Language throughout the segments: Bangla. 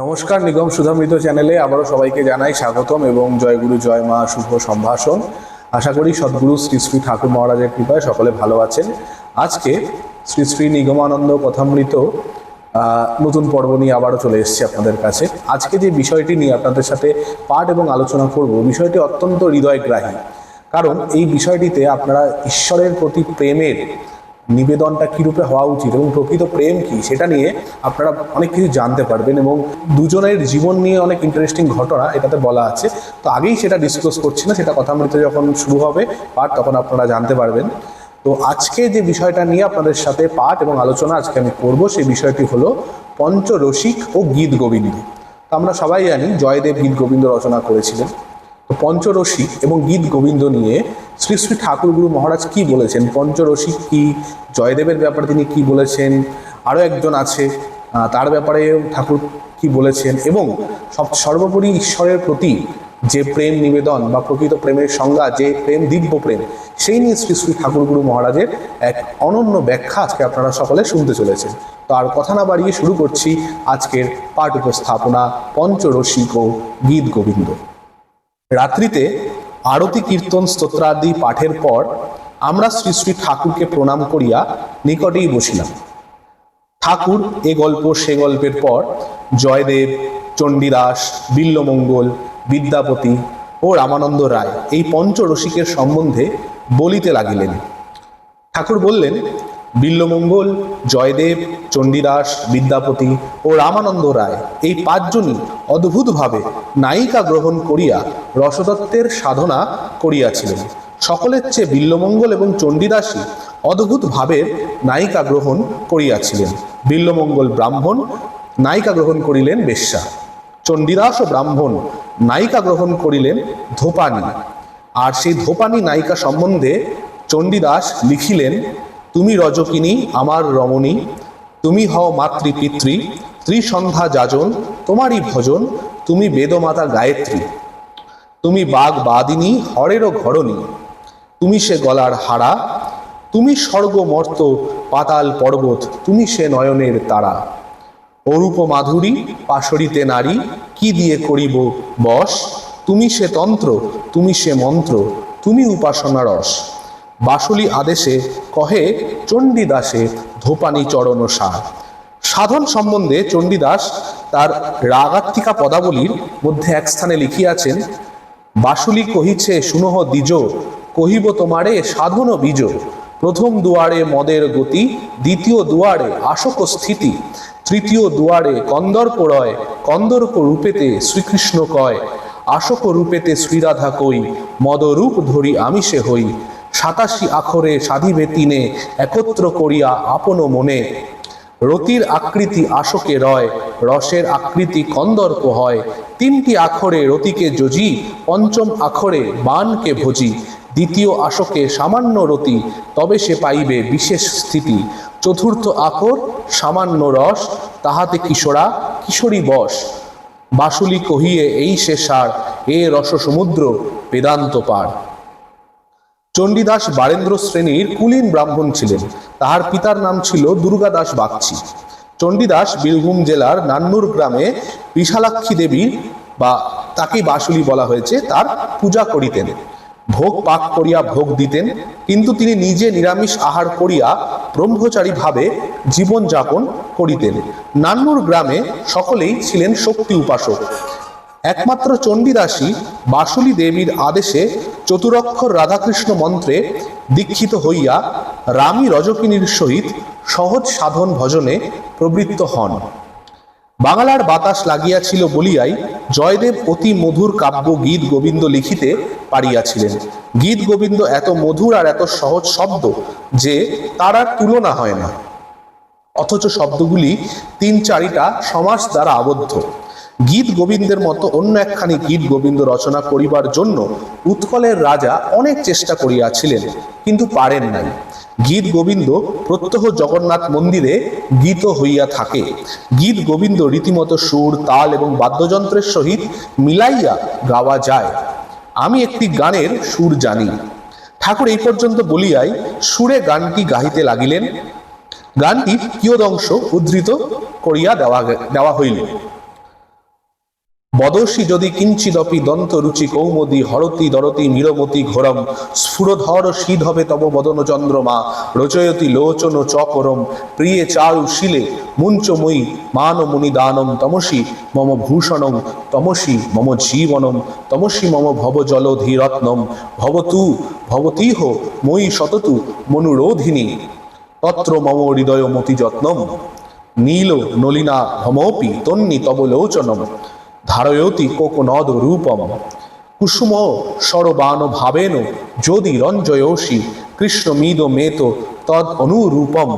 নমস্কার, নিগম সুধামৃত চ্যানেলে আবারও সবাইকে জানাই স্বাগতম এবং জয়গুরু জয় মা শুভ সম্ভাষণ। আশা করি সদ্গুরু শ্রী শ্রী ঠাকুর মহারাজের কৃপায় সকলে ভালো আছেন। আজকে শ্রী শ্রী নিগমানন্দ কথামৃত নতুন পর্ব নিয়ে আবারও চলে এসেছি আপনাদের কাছে। আজকে যে বিষয়টি নিয়ে আপনাদের সাথে পাঠ এবং আলোচনা করব, বিষয়টি অত্যন্ত হৃদয়গ্রাহী। কারণ এই বিষয়টিতে আপনারা ঈশ্বরের প্রতি প্রেমের নিবেদনটা কীরূপে হওয়া উচিত এবং প্রকৃত প্রেম কি? সেটা নিয়ে আপনারা অনেক কিছু জানতে পারবেন এবং দুজনের জীবন নিয়ে অনেক ইন্টারেস্টিং ঘটনা এটাতে বলা আছে। তো আগেই সেটা ডিসক্লোজ করছি না, সেটা কথামৃত যখন শুরু হবে পাঠ তখন আপনারা জানতে পারবেন। তো আজকে যে বিষয়টা নিয়ে আপনাদের সাথে পাঠ এবং আলোচনা আজকে আমি করব, সেই বিষয়টি হলো পঞ্চরসিক ও গীত গোবিন্দ। তো আমরা সবাই জানি জয়দেব গীত গোবিন্দ রচনা করেছিলেন। পঞ্চরসিক এবং গীত গোবিন্দ নিয়ে শ্রী শ্রী ঠাকুরগুরু মহারাজ কি বলেছেন? পঞ্চরসিক কি? জয়দেবের ব্যাপারে তিনি কি বলেছেন? আরও একজন আছে তার ব্যাপারে ঠাকুর কি বলেছেন? এবং সব সর্বোপরি ঈশ্বরের প্রতি যে প্রেম নিবেদন বা প্রকৃত প্রেমের সংজ্ঞা, যে প্রেম, দিব্য প্রেম, সেই নিয়ে শ্রী শ্রী ঠাকুরগুরু মহারাজের এক অনন্য ব্যাখ্যা আজকে আপনারা সকলে শুনতে চলেছেন। তো আর কথা না বাড়িয়ে শুরু করছি আজকের পাঠ উপস্থাপনা পঞ্চরসিক ও গীত গোবিন্দ। রাত্রিতে আরতি, কীর্তন, স্তোত্রাদি পাঠের পর আমরা শ্রী শ্রী ঠাকুরকে প্রণাম করিয়া নিকটেই বসিলাম। ঠাকুর এ গল্প, সে গল্পের পর জয়দেব, চণ্ডীদাস, বিল্লমঙ্গল, বিদ্যাপতি ও রামানন্দ রায় এই পঞ্চরসিকের সম্বন্ধে বলিতে লাগিলেন। ঠাকুর বললেন বিল্লমঙ্গল, জয়দেব, চণ্ডীদাস, বিদ্যাপতি ও রামানন্দ রায় এই পাঁচজনই অদ্ভুতভাবে নায়িকা গ্রহণ করিয়া রসতত্ত্বের সাধনা করিয়াছিলেন। সকলের চেয়ে বিল্লমঙ্গল এবং চণ্ডীদাসই অদ্ভুতভাবে নায়িকা গ্রহণ করিয়াছিলেন। বিল্লমঙ্গল ব্রাহ্মণ নায়িকা গ্রহণ করিলেন বেশ্যা। চণ্ডীদাস ও ব্রাহ্মণ নায়িকা গ্রহণ করিলেন ধোপানি। আর সেই ধোপানি নায়িকা সম্বন্ধে চণ্ডীদাস লিখিলেন তুমি রজকিনী, আমার রমণী। তুমি হও মাতৃ পিতৃ ত্রিসন্ধ্যা যাজন, তোমারই ভজন, তুমি বেদমাতা গায়ত্রী। তুমি বাঘ বাদিনী, হরেরও ঘরণী। তুমি সে গলার হাড়া তুমি স্বর্গ মর্ত পাতাল পর্বত, তুমি সে নয়নের তারা। অরূপ মাধুরী, পাশরিতে নারী, কি দিয়ে করিব বশ? তুমি সে তন্ত্র, তুমি সে মন্ত্র, তুমি উপাসনা রস। বাসুলি আদেশে কহে চণ্ডীদাসে ধোপানি চরণ সার। সাধন সম্বন্ধে চণ্ডীদাস তার রাগাত্মিকা পদাবলীর মধ্যে এক স্থানে লিখিয়াছেন, বাসুলি কহিছে, শুনহ দ্বিজ, কহিব তোমারে সাধন বীজ। প্রথম দুয়ারে মদের গতি, দ্বিতীয় দুয়ারে আশক স্থিতি। তৃতীয় দুয়ারে কন্দর্প রয় কন্দর্প রূপেতে শ্রীকৃষ্ণ কয়। আশক রূপেতে শ্রীরাধা কই, মদরূপ ধরি আমি সে হই। সাতাশি আখরে সাধিবে তিনে, একত্র করিয়া আপন মনে। রতির আকৃতি আশোকে রয়, রসের আকৃতি কন্দর্প হয়। তিনটি আখরে রতিকে যোজি, পঞ্চম আখরে বানকে ভোজি। দ্বিতীয় আশোকে সামান্য রতি, তবে সে পাইবে বিশেষ স্থিতি। চতুর্থ আখর, সামান্য রস, তাহাতে কিশোরা, কিশোরী বশ বাসুলি কহিয়ে, এই সে সার, এ রস সমুদ্র বেদান্ত পার। চণ্ডীদাস বারেন্দ্র শ্রেণির কুলীন ব্রাহ্মণ ছিলেন। তাহার পিতার নাম ছিল দুর্গাদাস বাগচি। চণ্ডীদাস বীরভূম জেলার নান্নুর গ্রামে বিশালাক্ষী দেবী বা তাকে বাসুলি বলা হয়েছে, তার পূজা করিতেন। ভোগ পাক করিয়া ভোগ দিতেন, কিন্তু তিনি নিজে নিরামিষ আহার করিয়া ব্রহ্মচারী ভাবে জীবনযাপন করিতেন। নান্নুর গ্রামে সকলেই ছিলেন শক্তি উপাসক। একমাত্র চণ্ডীদাসী বাসুলি দেবীর আদেশে চতুরক্ষর রাধাকৃষ্ণ মন্ত্রে দীক্ষিত হইয়া রামী রজকিনীর সহিত সহজ সাধন ভজনে প্রবৃত্ত হন। বাংলার বাতাস লাগিয়াছিল বলিয়াই জয়দেব অতি মধুর কাব্য গীত গোবিন্দ লিখিতে পারিয়াছিলেন। গীত গোবিন্দ এত মধুর আর এত সহজ শব্দ যে তার আর তুলনা হয় না। অথচ শব্দগুলি তিন চারিটা সমাস দ্বারা আবদ্ধ। গীত গোবিন্দের মতো অন্য একখানি গীত গোবিন্দ রচনা করিবার জন্য উৎকলের রাজা অনেক চেষ্টা করিয়াছিলেন, কিন্তু পারেন নাই। গীত গোবিন্দ প্রত্যহ জগন্নাথ মন্দিরে গীত হইয়া থাকে। গীত গোবিন্দ রীতিমতো সুর, তাল এবং বাদ্যযন্ত্রের সহিত মিলাইয়া গাওয়া যায়। আমি একটি গানের সুর জানি। ঠাকুর এই পর্যন্ত বলিয়াই, সুরে গানটি গাহিতে লাগিলেন? গানটি কিয়দংশ উদ্ধৃত করিয়া দেওয়া দেওয়া হইল। বদসি যদি কিঞ্চিদপি দন্ত রুচি কৌমদি, হরতি দরতি মীরমতি ঘোরম, স্ফুরধর শীত হবে তব বদন চন্দ্রমা, রচয়তি লোচন চকরম প্রিয়ে চারু শিলে মুঞ্চময়ী মান মুনি দানম, তমসি মম ভূষণম, তমসি মম জীবনম, তমসি মম ভব জলধিরত্নম ভবতু, ভবতীহ মই সততু মনুরোধিনী, তত্র মম হৃদয় মতি যত্নম, নীল নলিনা ভমপি তন্নি তব লোচনম ধারয়তি কোকনদ রূপম কুসুম সরবান ভাবেন যদি রঞ্জয়সি কৃষ্ণমিদ মেত তদ অনুরূপম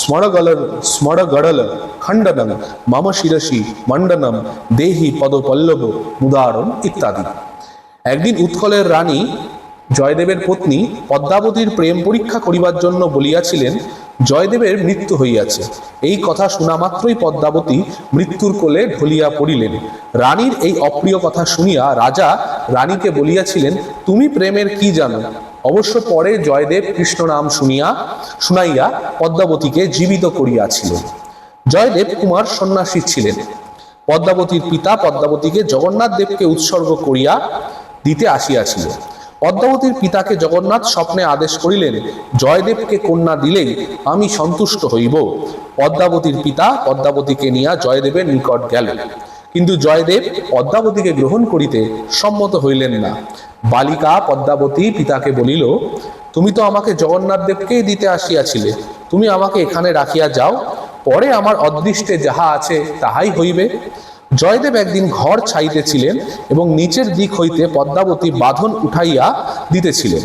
স্মরগল স্মরগড়ল খণ্ডনম মম শিরসি মণ্ডনম দেহি পদপল্লব উদারণ ইত্যাদি। একদিন উৎকলের রানী জয়দেবের পত্নী পদ্মাবতীর প্রেম পরীক্ষা করিবার জন্য বলিয়াছিলেন, জয়দেবের মৃত্যু হইয়াছে। এই কথা শোনা মাত্রই পদ্মাবতী মৃত্যুর কোলে ঢলিয়া পড়িলেন। রানীর এই অপ্রিয় কথা শুনিয়া রাজা রানীকে বলিয়াছিলেন, তুমি প্রেমের কি জানো? অবশ্য পরে জয়দেব কৃষ্ণ নাম শুনিয়া, শুনাইয়া পদ্মাবতীকে জীবিত করিয়াছিলেন জয়দেব কুমার সন্ন্যাসী ছিলেন। পদ্মাবতীর পিতা পদ্মাবতীকে জগন্নাথ দেবকে উৎসর্গ করিয়া দিতে আসিয়াছিল। পদ্মাবতীর পিতাকে জগন্নাথ স্বপ্নে আদেশ করিলেন, জয়দেবকে কন্যা দিলেই আমি সন্তুষ্ট হইব। পদ্মাবতীর পিতা পদ্মাবতীকে নিয়া জয়দেবের নিকট গেল কিন্তু জয়দেব পদ্মাবতীকে গ্রহণ করিতে সম্মত হইলেন না। বালিকা পদ্মাবতী পিতাকে বলিল, তুমি তো আমাকে জগন্নাথ দেবকেই দিতে আসিয়াছিলে। তুমি আমাকে এখানে রাখিয়া যাও। পরে আমার অদৃষ্টে যাহা আছে তাহাই হইবে। জয়দেব একদিন ঘর ছাইতেছিলেন এবং নিচের দিক হইতে পদ্মাবতী বাঁধন উঠাইয়া দিতেছিলেন।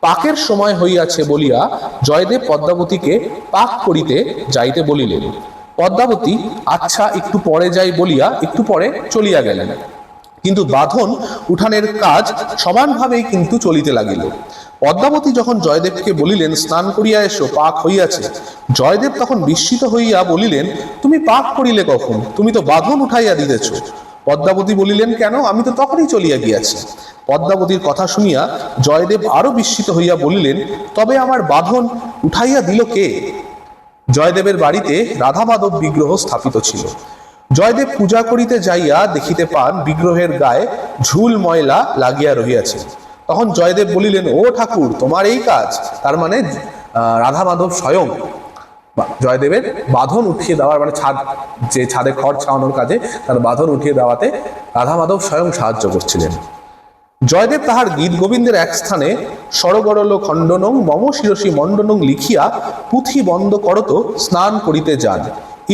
পাকের সময় হইয়াছে বলিয়া জয়দেব পদ্মাবতীকে পাক করিতে যাইতে বলিলেন। পদ্মাবতী আচ্ছা একটু পরে যাই বলিয়া একটু পরে চলিয়া গেলেন। কিন্তু বাঁধন উঠানের কাজ সমানভাবেই কিন্তু চলিতে লাগিল। পদ্মাবতী যখন জয়দেবকে বলিলেন, স্নান করিয়া এসো, পাক হইয়াছে। জয়দেব তখন বিস্মিত হইয়া বলিলেন, তুমি পাক করিলে কখন? তুমি তো বাঁধন উঠাইয়া দিতেছ। পদ্মাবতী বলিলেন, কেন? আমি তো তখনই চলিয়া গিয়াছি। পদ্মাবতীর কথা শুনিয়া জয়দেব আরও বিস্মিত হইয়া বলিলেন, তবে আমার বাঁধন উঠাইয়া দিল কে? জয়দেবের বাড়িতে রাধা মাধব বিগ্রহ স্থাপিত ছিল। জয়দেব পূজা করিতে যাইয়া দেখিতে পান বিগ্রহের গায়ে ঝুল ময়লা লাগিয়া রহিয়াছে। তখন জয়দেব বলিলেন, ও ঠাকুর, তোমার এই কাজ, তার মানে রাধা মাধব স্বয়ং জয়দেবের বাঁধন উঠিয়ে দেওয়ার মানে ছাদ, যে ছাদে খড় ছাওয়ানোর কাজে, তার বাঁধন উঠিয়ে দেওয়াতে রাধা মাধব স্বয়ং সাহায্য করছিলেন। জয়দেব তাহার গীত গোবিন্দের এক স্থানে সরগরল খণ্ডনং মম শিরসী মণ্ডনং লিখিয়া পুঁথি বন্ধ করত, স্নান করিতে যান।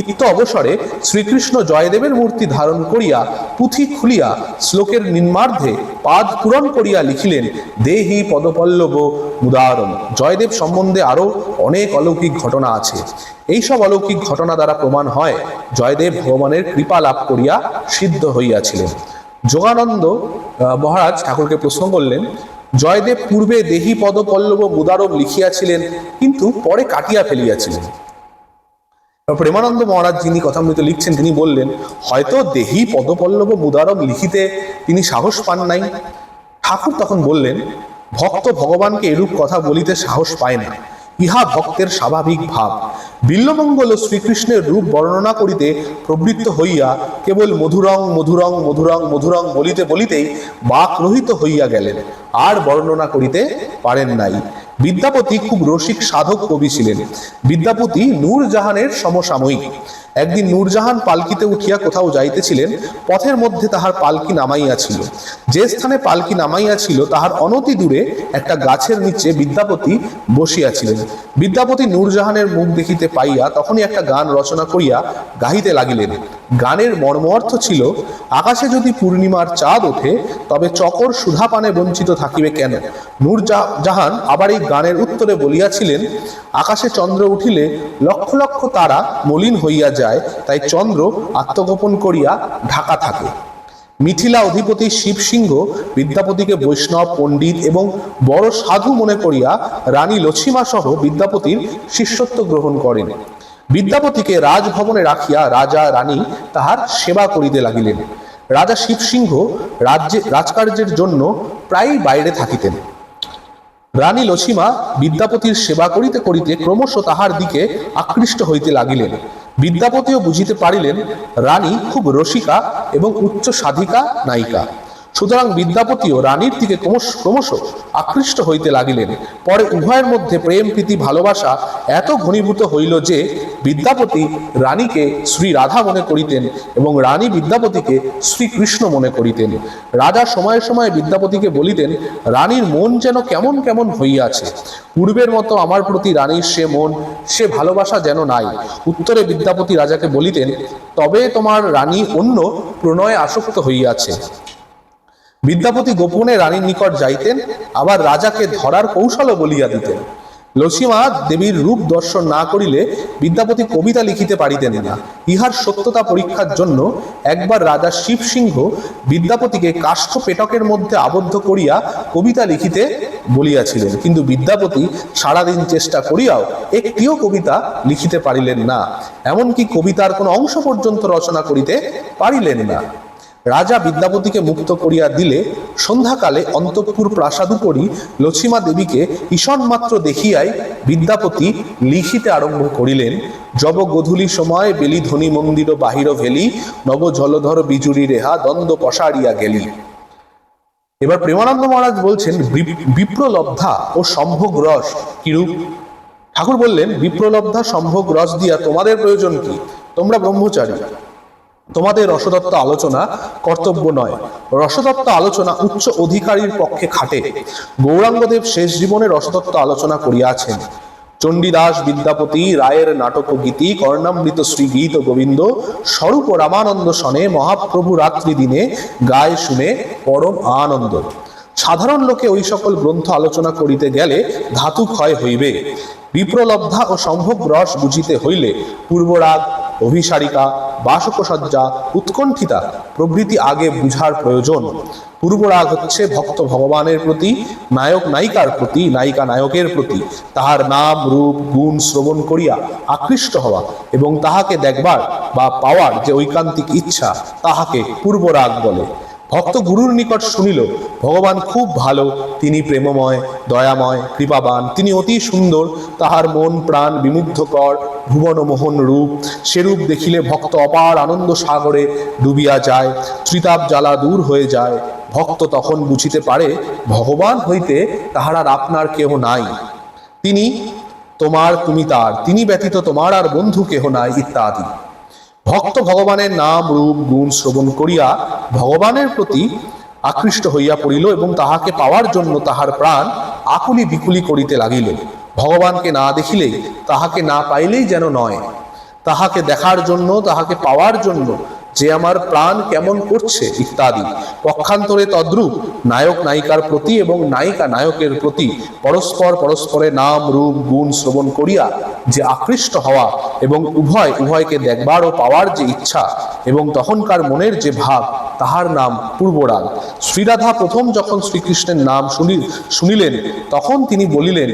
ইত্য অবসরে শ্রীকৃষ্ণ জয়দেবের মূর্তি ধারণ করিয়া পুঁথি খুলিয়া শ্লোকের নিম্নার্ধে পাদ পূরণ করিয়া লিখিলেন, দেহি পদপল্লব উদাহরণ জয়দেব সম্বন্ধে আরও অনেক অলৌকিক ঘটনা আছে। এইসব অলৌকিক ঘটনা দ্বারা প্রমাণ হয়, জয়দেব ভগবানের কৃপা লাভ করিয়া সিদ্ধ হইয়াছিলেন। যোগানন্দ মহারাজ ঠাকুরকে প্রশ্ন করলেন, জয়দেব পূর্বে দেহি পদপল্লব মুদারব লিখিয়াছিলেন, কিন্তু পরে কাটিয়া ফেলিয়াছিলেন। প্রেমানন্দ মহারাজ যিনি কথামৃত লিখছেন, তিনি বললেন, হয়তো দেহি পদপল্লব মুদারব লিখিতে তিনি সাহস পান নাই। ঠাকুর তখন বললেন, ভক্ত ভগবানকে এরূপ কথা বলিতে সাহস পায় না। ইহা ভক্তের স্বাভাবিক ভাব। বিল্লমঙ্গল শ্রীকৃষ্ণের রূপ বর্ণনা করিতে প্রবৃত্ত হইয়া কেবল মধুরং মধুরং মধুরং মধুরং বলিতে বলিতেই বাক রহিত হইয়া গেলেন। আর বর্ণনা করিতে পারেন নাই। বিদ্যাপতি খুব রসিক সাধক কবি ছিলেন। বিদ্যাপতি নূরজাহানের সমসাময়িক। একদিন নূরজাহান পালকিতে উঠিয়া কোথাও যাইতেছিলেন, পথের মধ্যে তাহার পালকি নামাইয়াছিল যে স্থানে পালকি নামাইয়াছিল তাহার অনতি দূরে একটা গাছের নিচে বিদ্যাপতি বসিয়াছিলেন বিদ্যাপতি নূরজাহানের মুখ দেখিতে পাইয়া তখনই একটা গান রচনা করিয়া গাহিতে লাগিলেন। গানের মর্মার্থ ছিল, আকাশে যদি পূর্ণিমার চাঁদ ওঠে, তবে চকর সুধাপানে বঞ্চিত থাকিবে কেন? নূর জাহান আবার এই গানের উত্তরে বলিয়াছিলেন, আকাশে চন্দ্র উঠিলে লক্ষ লক্ষ তারা মলিন হইয়া যায়, তাই চন্দ্র আত্মগোপন করিয়া ঢাকা থাকে। মিথিলা অধিপতি শিবসিংহ বিদ্যাপতিকে বৈষ্ণব, পণ্ডিত এবং বড় সাধু মনে করিয়া রানী লক্ষ্মীমা সহ বিদ্যাপতির শিষ্যত্ব গ্রহণ করেন। বিদ্যাপতিকে রাজভবনে রাখিয়া রাজা রানী তাহার সেবা করিতে লাগিলেন। রাজা শিবসিংহ রাজ্যে, রাজকার্যের জন্য প্রায়ই বাইরে থাকিতেন। রানী লসীমা বিদ্যাপতির সেবা করিতে করিতে ক্রমশ তাহার দিকে আকৃষ্ট হইতে লাগিলেন। বিদ্যাপতিও বুঝিতে পারিলেন, রানী খুব রসিকা এবং উচ্চ সাধিকা নায়িকা। সুতরাং বিদ্যাপতিও রানীর দিকে ক্রমশ ক্রমশ আকৃষ্ট হইতে লাগিলেন। পরে উভয়ের মধ্যে প্রেম, প্রীতি, ভালোবাসা এত ঘনীভূত হইল যে বিদ্যাপতি রানীকে শ্রী রাধা মনে করিতেন এবং রানী বিদ্যাপতিকে শ্রীকৃষ্ণ মনে করিতেন। রাজা সময়ে সময়ে বিদ্যাপতিকে বলিতেন, রানীর মন যেন কেমন কেমন হইয়াছে। পূর্বের মতো আমার প্রতি রানীর সে মন, সে ভালোবাসা যেন নাই। উত্তরে বিদ্যাপতি রাজাকে বলিতেন, তবে তোমার রানী অন্য প্রণয়ে আসক্ত হইয়াছে। বিদ্যাপতি গোপনে রানীর নিকট যাইতেন, আবার রাজাকে ধরার কৌশলও বলিয়া দিতেন। লসীমা দেবীর রূপ দর্শন না করিলে বিদ্যাপতি কবিতা লিখিতে পারিতেন না। ইহার সত্যতা পরীক্ষার জন্য একবার রাজা শিবসিংহ বিদ্যাপতিকে কাষ্ঠ পেটকের মধ্যে আবদ্ধ করিয়া কবিতা লিখিতে বলিয়াছিলেন। কিন্তু বিদ্যাপতি, সারাদিন চেষ্টা করিয়াও একটিও কবিতা লিখিতে পারিলেন না। এমনকি কবিতার কোনো অংশ পর্যন্ত রচনা করিতে পারিলেন না। রাজা বিদ্যাপতিকে মুক্ত করিয়া দিলে সন্ধ্যাকালে অন্তঃপুর প্রাসাদ করি লক্ষ্মীমা দেবীকে ঈশন মাত্র দেখিয়াই বিদ্যাপতি লিখিতে আরম্ভ করিলেন, জব গধূলি সময় বেলি ধ্বনি মন্দির বাহির ভেলি, নব জলধর বিজুরি রেহা দ্বন্দ্ব পসারিয়া গেলি এবার প্রেমানন্দ মহারাজ বলছেন বিপ্রলব্ধা ও সম্ভোগ রস কিরূপ ঠাকুর বললেন, বিপ্রলব্ধা, সম্ভোগ রস দিয়া তোমাদের প্রয়োজন কি? তোমরা ব্রহ্মচারী। তোমাদের রসদত্ত আলোচনা কর্তব্য নয়। রসদত্ত আলোচনা উচ্চ অধিকারীর পক্ষে খাটে। গৌরাঙ্গদেব শেষ জীবনে রসদত্ত আলোচনা করিয়াছেন। চণ্ডীদাস বিদ্যাপতি, রায়ের নাটক গীতি কর্ণামৃত শ্রী গীত গোবিন্দ, স্বরূপ রামানন্দ সনে মহাপ্রভু রাত্রি দিনে গায়ে শুনে পরম আনন্দ। সাধারণ লোকে ওই সকল গ্রন্থ আলোচনা করিতে গেলে ধাতু ক্ষয় হইবে। বিপ্রলব্ধা ও সম্ভব রস বুঝিতে হইলে পূর্বরাগ অভিসারিকা বাসকসজ্জা উৎকণ্ঠিতা প্রভৃতি আগে বুঝার প্রয়োজন। পূর্বরাগ হচ্ছে ভক্ত ভগবানের প্রতি, নায়ক নায়িকার প্রতি, নায়িকা নায়কের প্রতি। তাহার নাম, রূপ, গুণ শ্রবণ করিয়া আকৃষ্ট হওয়া এবং তাহাকে দেখবার বা পাওয়ার যে ঐকান্তিক ইচ্ছা, তাহাকে পূর্বরাগ বলে। ভক্ত গুরুর নিকট শুনিল, ভগবান খুব ভালো, তিনি প্রেমময়, দয়াময়, কৃপাবান, তিনি অতি সুন্দর, তাহার মন প্রাণ বিমুগ্ধকর ভুবনমোহন রূপ, সেরূপ দেখিলে ভক্ত অপার আনন্দ সাগরে ডুবিয়া যায়, ত্রিতাপ জ্বালা দূর হয়ে যায়, ভক্ত তখন বুঝিতে পারে, ভগবান হইতে তাহার আর আপনার কেহ নাই। তিনি তোমার তুমি তার, তিনি ব্যতীত তোমার আর বন্ধু কেহ নাই, ইত্যাদি। ভক্ত ভগবানের নাম, রূপ, গুণ শ্রবণ করিয়া ভগবানের প্রতি আকৃষ্ট হইয়া পড়িল এবং তাহাকে পাওয়ার জন্য তাহার প্রাণ আকুলি বিকুলি করিতে লাগিল। ভগবানকে না দেখিলেই তাহাকে না পাইলেই যেন নয়। তাহাকে দেখার জন্য, তাহাকে পাওয়ার জন্য যে আমার প্রাণ কেমন করছে ইত্যাদি। পক্ষান্তরে তদ্রূপ নায়ক নায়িকার প্রতি এবং নায়িকা নায়কের প্রতি পরস্পর পরস্পরে নাম, রূপ, গুণ শ্রবণ করিয়া যে আকৃষ্ট হওয়া এবং উভয় উভয়কে দেখবার ও পাওয়ার যে ইচ্ছা এবং তখনকার মনের যে ভাব, তাহার নাম পূর্বরাগ। শ্রীরাধা প্রথম যখন শ্রীকৃষ্ণের নাম শুনি, শুনিলেন, তখন তিনি বলিলেন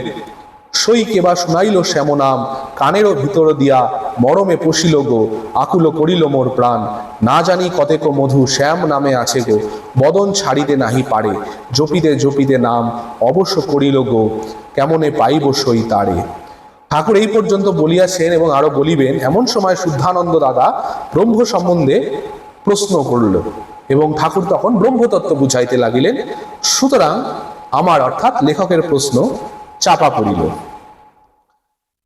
সই কেবা শুনাইল শ্যামনাম কানেরও ভিতর দিয়া মরমে পশিল গো, আকুল করিল মোর প্রাণ। না জানি কতেক মধু শ্যাম নামে আছে গো, বদন ছাড়িতে নাহি পারে, জপিতে জপিতে নাম অবশ্য করিল গো, কেমনে পাইব সই তারে? ঠাকুর এই পর্যন্ত বলিয়াছেন এবং আরও বলিবেন, এমন সময় শুদ্ধানন্দ দাদা ব্রহ্ম সম্বন্ধে প্রশ্ন করল এবং ঠাকুর তখন ব্রহ্মতত্ত্ব বুঝাইতে লাগিলেন। সুতরাং আমার অর্থাৎ লেখকের প্রশ্ন চাপা পড়িল।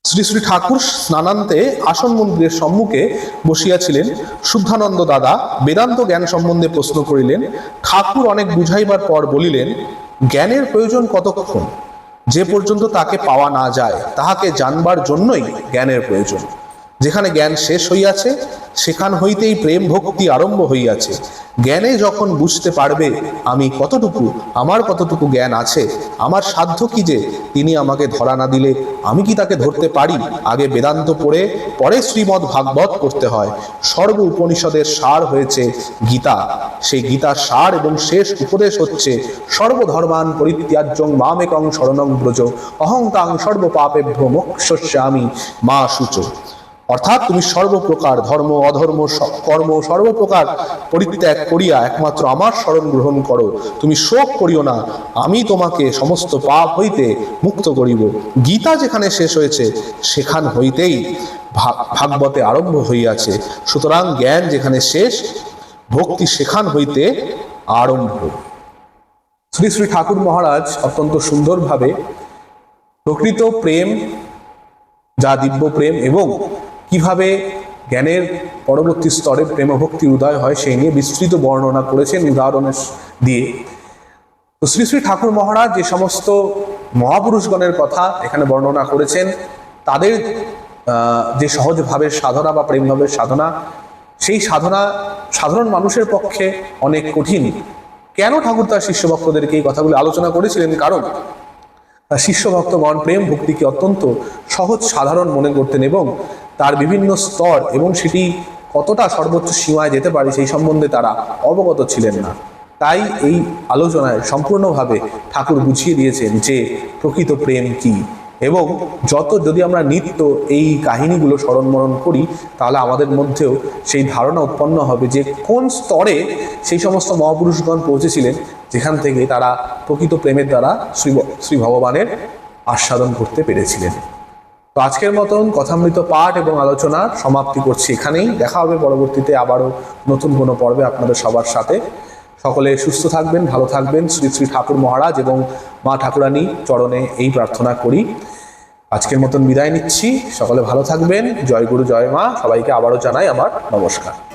শ্রী শ্রী ঠাকুর স্নানান্তে আসন মন্দিরের সম্মুখে বসিয়াছিলেন। শুদ্ধানন্দ দাদা বেদান্ত জ্ঞান সম্বন্ধে প্রশ্ন করিলেন। ঠাকুর অনেক বুঝাইবার পর বলিলেন, জ্ঞানের প্রয়োজন কতক্ষণ? যে পর্যন্ত তাকে পাওয়া না যায়, তাহাকে জানবার জন্যই জ্ঞানের প্রয়োজন। যেখানে জ্ঞান শেষ হইয়াছে, সেখান হইতেই প্রেম ভক্তি আরম্ভ হইয়াছে। জ্ঞানে যখন বুঝতে পারবে, আমি কতটুকু, আমার কতটুকু জ্ঞান আছে, আমার সাধ্য কি যে, তিনি আমাকে ধরা না দিলে আমি কি তাকে ধরতে পারি? আগে বেদান্ত পড়ে, পরে শ্রীমৎ ভাগবত করতে হয়। সর্ব উপনিষদের সার হয়েছে গীতা। সেই গীতার সার এবং শেষ উপদেশ হচ্ছে, সর্বধর্মান পরিত্যাজ্যং মামেকং শরণং ব্রজ, অহংকাং সর্বপাপেভ্য মোক্ষস্যামি, মা সূচ। অর্থাৎ তুমি সর্বপ্রকার ধর্ম, অধর্ম কর্ম সর্বপ্রকার পরিত্যাগ করিয়া একমাত্র আমার স্মরণ গ্রহণ করো। তুমি শোক করিও না। আমি তোমাকে সমস্ত পাপ হইতে মুক্ত করিব। গীতা যেখানে শেষ হয়েছে, সেখান হইতেই ভাগবতে আরম্ভ হইয়াছে। সুতরাং জ্ঞান যেখানে শেষ, ভক্তি সেখান হইতে আরম্ভ। শ্রী শ্রী ঠাকুর মহারাজ অত্যন্ত সুন্দরভাবে প্রকৃত প্রেম, যা দিব্য প্রেম এবং কীভাবে জ্ঞানের পরবর্তী স্তরে প্রেম ভক্তি উদয় হয় সেই নিয়ে বিস্তৃত বর্ণনা করেছেন উদাহরণের দিয়ে। তো শ্রী শ্রী ঠাকুর মহারাজ যে সমস্ত মহাপুরুষগণের কথা এখানে বর্ণনা করেছেন, তাদের যে সহজ ভাবের সাধনা বা প্রেমভাবের সাধনা, সেই সাধনা সাধারণ মানুষের পক্ষে অনেক কঠিন। কেন ঠাকুর তার শিষ্য ভক্তদেরকে এই কথাগুলো আলোচনা করেছিলেন? কারণ তার শিষ্য ভক্তগণ প্রেম ভক্তিকে অত্যন্ত সহজ সাধারণ মনে করতেন এবং তার বিভিন্ন স্তর এবং সেটি কতটা সর্বোচ্চ সীমায় যেতে পারে সেই সম্বন্ধে তারা অবগত ছিলেন না। তাই এই আলোচনায় সম্পূর্ণভাবে ঠাকুর বুঝিয়ে দিয়েছেন যে প্রকৃত প্রেম কি এবং যত যদি আমরা নিত্য এই কাহিনীগুলো স্মরণমরণ করি, তাহলে আমাদের মধ্যেও সেই ধারণা উৎপন্ন হবে যে কোন স্তরে সেই সমস্ত মহাপুরুষগণ পৌঁছেছিলেন যেখান থেকে তারা প্রকৃত প্রেমের দ্বারা শ্রী শ্রী ভগবানের আস্বাদন করতে পেরেছিলেন। তো আজকের মতন কথামৃত পাঠ এবং আলোচনার সমাপ্তি করছি এখানেই। দেখা হবে পরবর্তীতে আবারও নতুন কোনো পর্বে আপনাদের সবার সাথে। সকলে সুস্থ থাকবেন, ভালো থাকবেন। শ্রী শ্রী ঠাকুর মহারাজ এবং মা ঠাকুরানী চরণে এই প্রার্থনা করি। আজকের মতন বিদায় নিচ্ছি। সকলে ভালো থাকবেন। জয় গুরু, জয় মা। সবাইকে আবারও জানাই আমার নমস্কার।